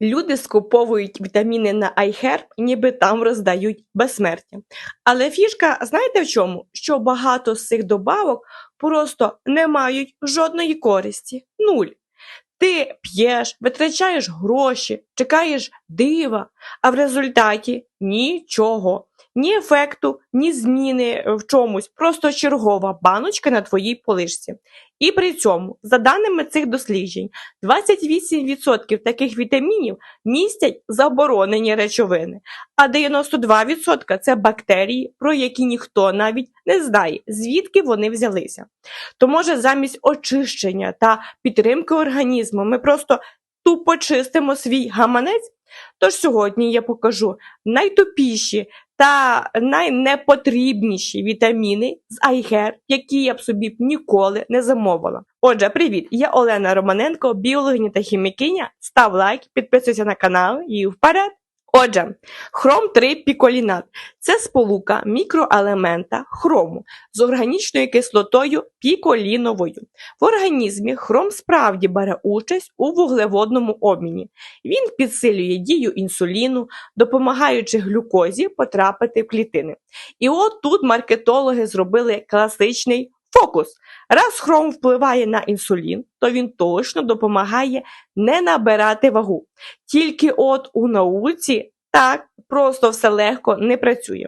Люди скуповують вітаміни на iHerb, ніби там роздають безсмертя. Але фішка, знаєте в чому? Що багато з цих добавок просто не мають жодної користі. Нуль. Ти п'єш, витрачаєш гроші, чекаєш дива, а в результаті нічого. Ні ефекту, ні зміни в чомусь, просто чергова баночка на твоїй полишці. І при цьому, за даними цих досліджень, 28% таких вітамінів містять заборонені речовини, а 92% це бактерії, про які ніхто навіть не знає, звідки вони взялися. То може замість очищення та підтримки організму ми просто тупо чистимо свій гаманець? Тож сьогодні я покажу найтупіші та найнепотрібніші вітаміни з Айгер, які я б собі ніколи не замовила. Отже, привіт! Я Олена Романенко, біологиня та хімікиня. Став лайк, підписуйся на канал і вперед! Отже, хром 3 піколінат це сполука мікроелемента хрому з органічною кислотою піколіновою. В організмі хром справді бере участь у вуглеводному обміні. Він підсилює дію інсуліну, допомагаючи глюкозі потрапити в клітини. І от тут маркетологи зробили класичний фокус. Раз хром впливає на інсулін, то він точно допомагає не набирати вагу. Тільки от у науці так просто все легко не працює.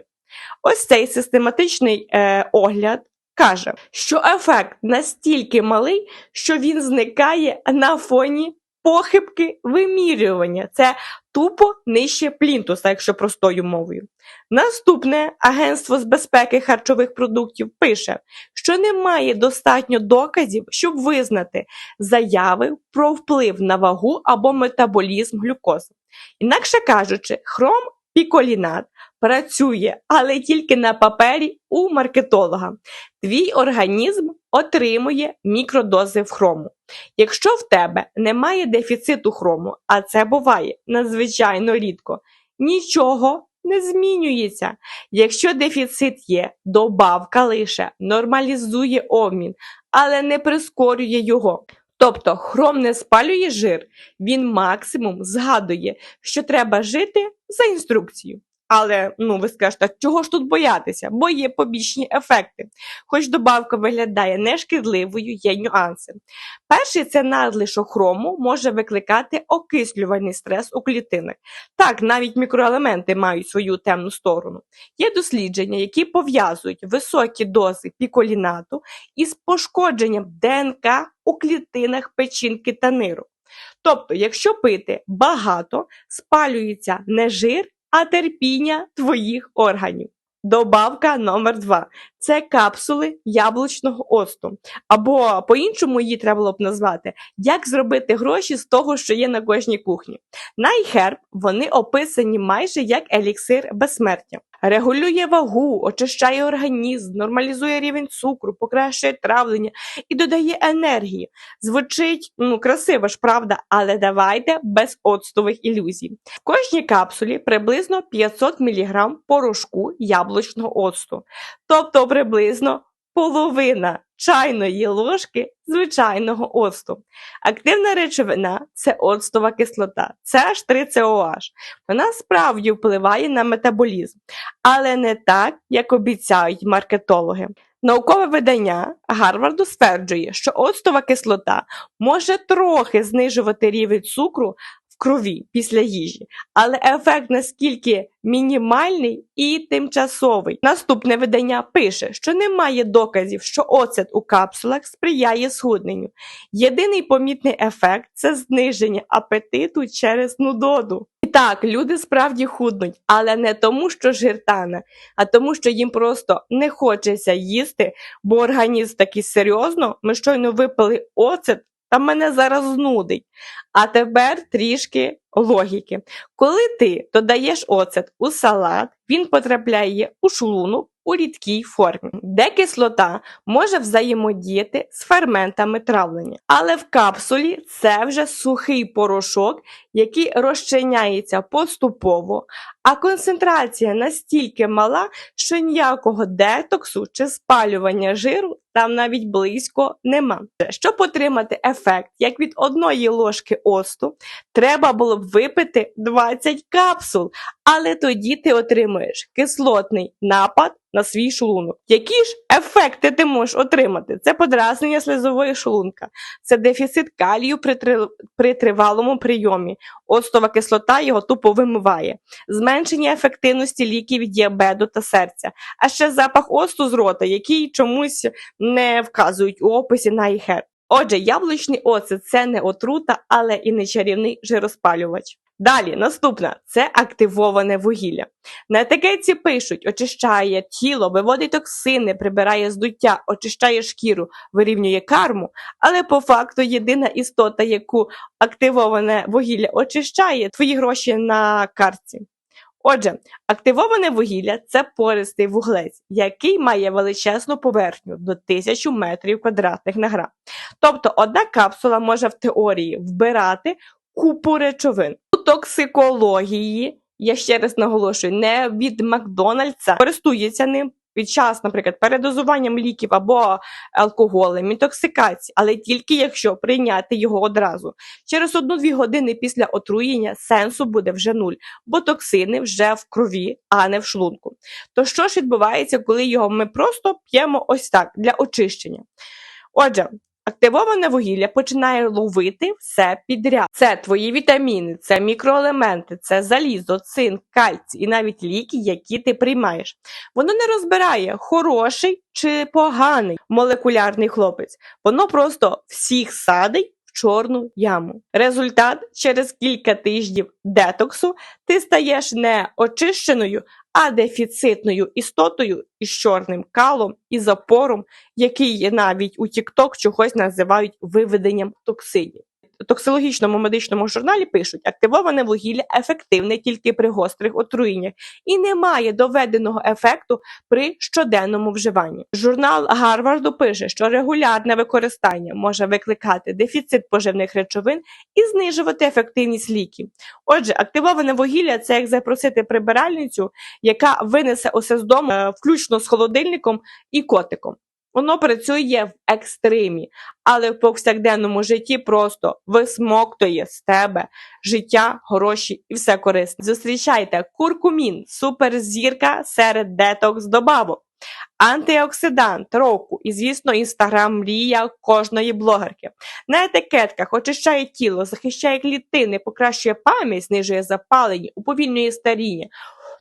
Ось цей систематичний е, огляд каже, що ефект настільки малий, що він зникає на фоні похибки вимірювання. Це тупо нижче плінтуса, якщо простою мовою. Наступне агентство з безпеки харчових продуктів пише, що немає достатньо доказів, щоб визнати заяви про вплив на вагу або метаболізм глюкози. Інакше кажучи, хром піколінат працює, але тільки на папері у маркетолога. Твій організм отримує мікродози в хрому. Якщо в тебе немає дефіциту хрому, а це буває надзвичайно рідко, нічого не змінюється. Якщо дефіцит є, добавка лише нормалізує обмін, але не прискорює його. Тобто хром не спалює жир, він максимум згадує, що треба жити за інструкцією. Але ну ви скажете, чого ж тут боятися? Бо є побічні ефекти. Хоч добавка виглядає нешкідливою, є нюанси. Перший це надлишок хрому може викликати окислювальний стрес у клітинах. Так, навіть мікроелементи мають свою темну сторону. Є дослідження, які пов'язують високі дози піколінату із пошкодженням ДНК у клітинах печінки та ниру. Тобто, якщо пити багато, спалюється не жир, а терпіння твоїх органів. Добавка номер 2 це капсули яблучного оцту. Або по-іншому її треба було б назвати, як зробити гроші з того, що є на кожній кухні. На iHerb вони описані майже як еліксир безсмертя. Регулює вагу, очищає організм, нормалізує рівень цукру, покращує травлення і додає енергії. Звучить ну, красиво ж, правда, але давайте без оцтових ілюзій. В кожній капсулі приблизно 500 мг порошку яблучного оцту, тобто приблизно половина чайної ложки звичайного оцту. Активна речовина це оцтова кислота, це H3COH. Вона справді впливає на метаболізм, але не так, як обіцяють маркетологи. Наукове видання Гарварду стверджує, що оцтова кислота може трохи знижувати рівень цукру крові після їжі, але ефект наскільки мінімальний і тимчасовий. Наступне видання пише, що немає доказів, що оцет у капсулах сприяє схудненню. Єдиний помітний ефект це зниження апетиту через нудоду. Так, люди справді худнуть, але не тому, що жир тане, а тому, що їм просто не хочеться їсти, бо організм такий серйозно, ми щойно випили оцет, та мене зараз знудить. А тепер трішки логіки. Коли ти додаєш оцет у салат, він потрапляє у шлунок у рідкій формі, де кислота може взаємодіяти з ферментами травлення. Але в капсулі це вже сухий порошок, який розчиняється поступово, а концентрація настільки мала, що ніякого детоксу чи спалювання жиру там навіть близько нема. Щоб отримати ефект, як від одної ложки осту, треба було б випити 20 капсул, але тоді ти отримуєш кислотний напад на свій шлунок. Які ж ефекти ти можеш отримати? Це подразнення слизової шлунка, це дефіцит калію при, три- при тривалому прийомі. Оцтова кислота його тупо вимиває, зменшення ефективності ліків діабету та серця, а ще запах осту з рота, який чомусь не вказують у описі на ІХЕР. Отже, яблучний оцет це не отрута, але і не чарівний жироспалювач. Далі, наступна це активоване вугілля. На етикетці пишуть: очищає тіло, виводить токсини, прибирає здуття, очищає шкіру, вирівнює карму. Але по факту єдина істота, яку активоване вугілля очищає, твої гроші на картці. Отже, активоване вугілля це пористий вуглець, який має величезну поверхню до 1000 метрів квадратних на грам. Тобто одна капсула може в теорії вбирати купу речовин. Токсикології, я ще раз наголошую, не від Макдональдса користується ним під час, наприклад, передозуванням ліків або алкоголем, інтоксикації, але тільки якщо прийняти його одразу. Через 1-2 години після отруєння сенсу буде вже нуль, бо токсини вже в крові, а не в шлунку. То що ж відбувається, коли його ми просто п'ємо ось так для очищення? Отже, активоване вугілля починає ловити все підряд. Це твої вітаміни, це мікроелементи, це залізо, цинк, кальцій і навіть ліки, які ти приймаєш. Воно не розбирає хороший чи поганий молекулярний хлопець. Воно просто всіх садить чорну яму. Результат через кілька тижнів детоксу ти стаєш не очищеною, а дефіцитною істотою із чорним калом і запором, який навіть у TikTok чогось називають виведенням токсинів. В токсикологічному медичному журналі пишуть, активоване вугілля ефективне тільки при гострих отруєннях і не має доведеного ефекту при щоденному вживанні. Журнал Гарварду пише, що регулярне використання може викликати дефіцит поживних речовин і знижувати ефективність ліків. Отже, активоване вугілля це як запросити прибиральницю, яка винесе усе з дому, е, включно з холодильником і котиком. Воно працює в екстримі, але в повсякденному житті просто висмоктує з тебе життя, гроші і все корисне. Зустрічайте куркумін, суперзірка серед детокс добавок. Антиоксидант року і, звісно, інстаграм мрія кожної блогерки. На етикетках очищає тіло, захищає клітини, покращує пам'ять, знижує запалення, уповільнює старіння.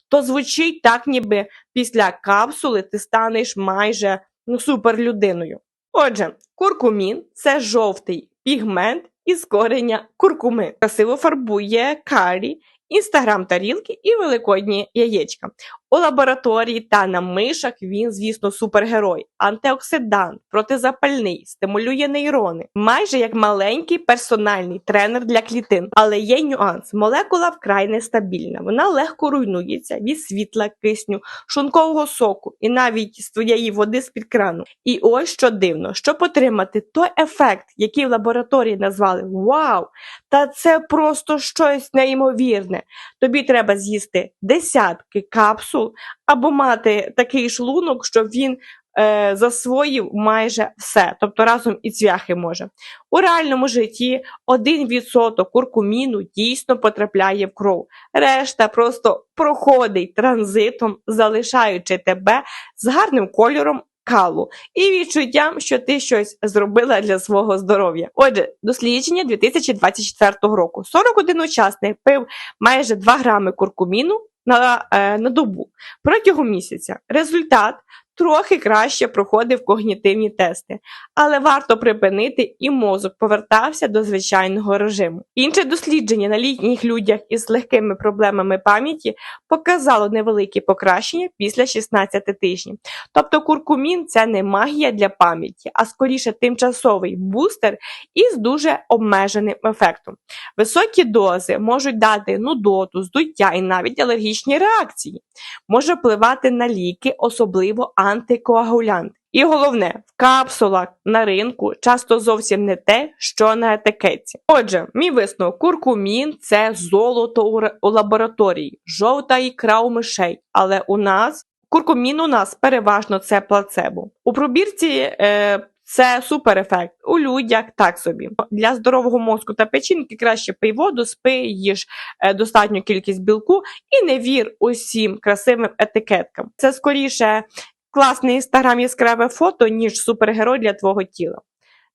То звучить так, ніби після капсули ти станеш майже ну, суперлюдиною. Отже, куркумін це жовтий пігмент із корення куркуми. Красиво фарбує карі, інстаграм тарілки і великодні яєчка. У лабораторії та на мишах він, звісно, супергерой, антиоксидант, протизапальний, стимулює нейрони, майже як маленький персональний тренер для клітин. Але є нюанс: молекула вкрай нестабільна. Вона легко руйнується від світла, кисню, шлункового соку і навіть з твоєї води з-під крану. І ось що дивно, щоб отримати той ефект, який в лабораторії назвали Вау! Та це просто щось неймовірне. Тобі треба з'їсти десятки капсул або мати такий шлунок, щоб він е, засвоїв майже все, тобто разом і цвяхи може. У реальному житті 1% куркуміну дійсно потрапляє в кров. Решта просто проходить транзитом, залишаючи тебе з гарним кольором. Калу і відчуттям, що ти щось зробила для свого здоров'я. Отже, дослідження 2024 року. 41 учасник пив майже 2 грами куркуміну на, е, на добу протягом місяця. Результат трохи краще проходив когнітивні тести, але варто припинити, і мозок повертався до звичайного режиму. Інше дослідження на літніх людях із легкими проблемами пам'яті показало невелике покращення після 16 тижнів. Тобто куркумін це не магія для пам'яті, а скоріше тимчасовий бустер із дуже обмеженим ефектом. Високі дози можуть дати нудоту, здуття і навіть алергічні реакції. Може впливати на ліки, особливо антикоагулянти. І головне, в капсулах на ринку часто зовсім не те, що на етикетці. Отже, мій висновок: куркумін це золото у лабораторії, жовта ікра у мишей. Але у нас куркумін у нас переважно це плацебо. У пробірці е, це суперефект. У людях так собі. Для здорового мозку та печінки краще пий воду, спи, їж е, достатню кількість білку і не вір усім красивим етикеткам. Це скоріше класне інстаграм яскраве фото, ніж супергерой для твого тіла.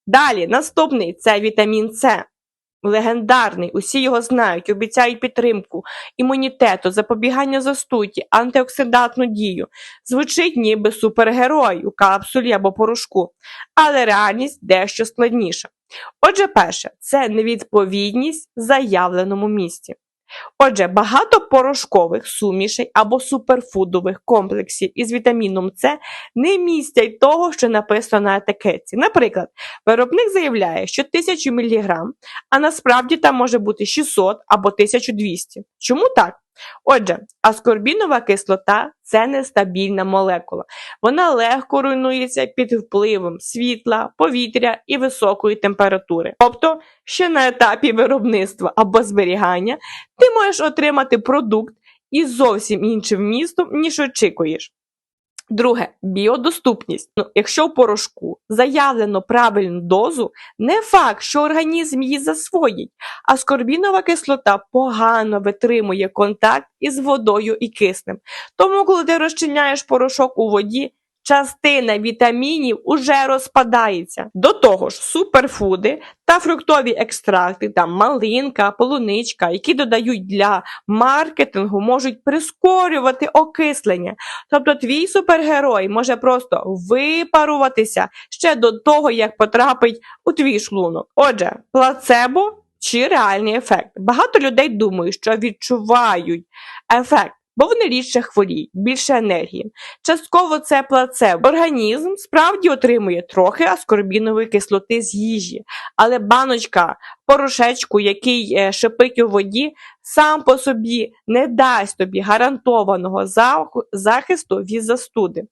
Далі, наступний це вітамін С. Легендарний, усі його знають, обіцяють підтримку, імунітету, запобігання застуті, антиоксидантну дію. Звучить ніби супергерой у капсулі або порошку, але реальність дещо складніша. Отже, перше, це невідповідність заявленому місці. Отже, багато порошкових сумішей або суперфудових комплексів із вітаміном С не містять того, що написано на етикетці. Наприклад, виробник заявляє, що 1000 мг, а насправді там може бути 600 або 1200. Чому так? Отже, аскорбінова кислота це нестабільна молекула. Вона легко руйнується під впливом світла, повітря і високої температури. Тобто, ще на етапі виробництва або зберігання ти можеш отримати продукт із зовсім іншим вмістом, ніж очікуєш. Друге біодоступність. Ну, якщо в порошку заявлено правильну дозу, не факт, що організм її засвоїть, а скорбінова кислота погано витримує контакт із водою і киснем. Тому, коли ти розчиняєш порошок у воді, частина вітамінів уже розпадається. До того ж, суперфуди та фруктові екстракти, там малинка, полуничка, які додають для маркетингу, можуть прискорювати окислення. Тобто твій супергерой може просто випаруватися ще до того, як потрапить у твій шлунок. Отже, плацебо чи реальний ефект. Багато людей думають, що відчувають ефект. Бо вони рідше хворіють, більше енергії. Частково це плацебо. Організм справді отримує трохи аскорбінової кислоти з їжі, але баночка порошечку, який е, шипить у воді, сам по собі не дасть тобі гарантованого захисту від застуди.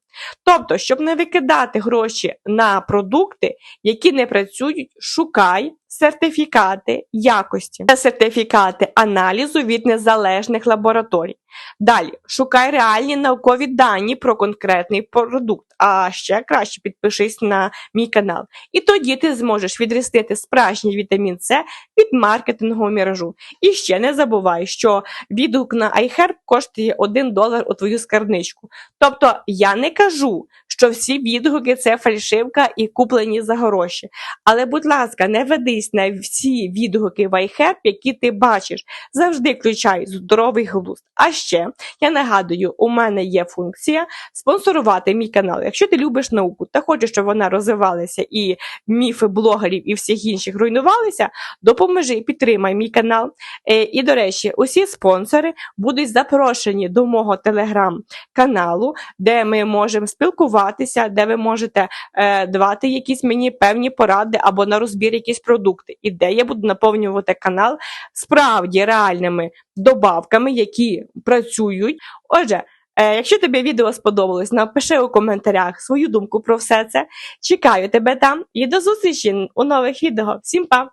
Тобто, щоб не викидати гроші на продукти, які не працюють, шукай сертифікати якості та сертифікати аналізу від незалежних лабораторій. Далі шукай реальні наукові дані про конкретний продукт. А ще краще підпишись на мій канал. І тоді ти зможеш відрізнити справжній вітамін С від маркетингового міражу. І ще не забувай, що відгук на iHerb коштує 1 долар у твою скарбничку. Тобто я не кажу, що всі відгуки це фальшивка і куплені за гроші. Але, будь ласка, не ведись на всі відгуки в iHerb, які ти бачиш. Завжди включай здоровий глузд. А ще я нагадую, у мене є функція спонсорувати мій канал. Якщо ти любиш науку та хочеш, щоб вона розвивалася і міфи блогерів і всіх інших руйнувалися, допоможи підтримай мій канал. Е, І, до речі, усі спонсори будуть запрошені до мого телеграм-каналу, де ми можемо спілкуватися, де ви можете е, давати якісь мені певні поради або на розбір якісь продукти, і де я буду наповнювати канал справді реальними добавками, які працюють. Отже, е, якщо тобі відео сподобалось, напиши у коментарях свою думку про все це. Чекаю тебе там і до зустрічі у нових відео. Всім па!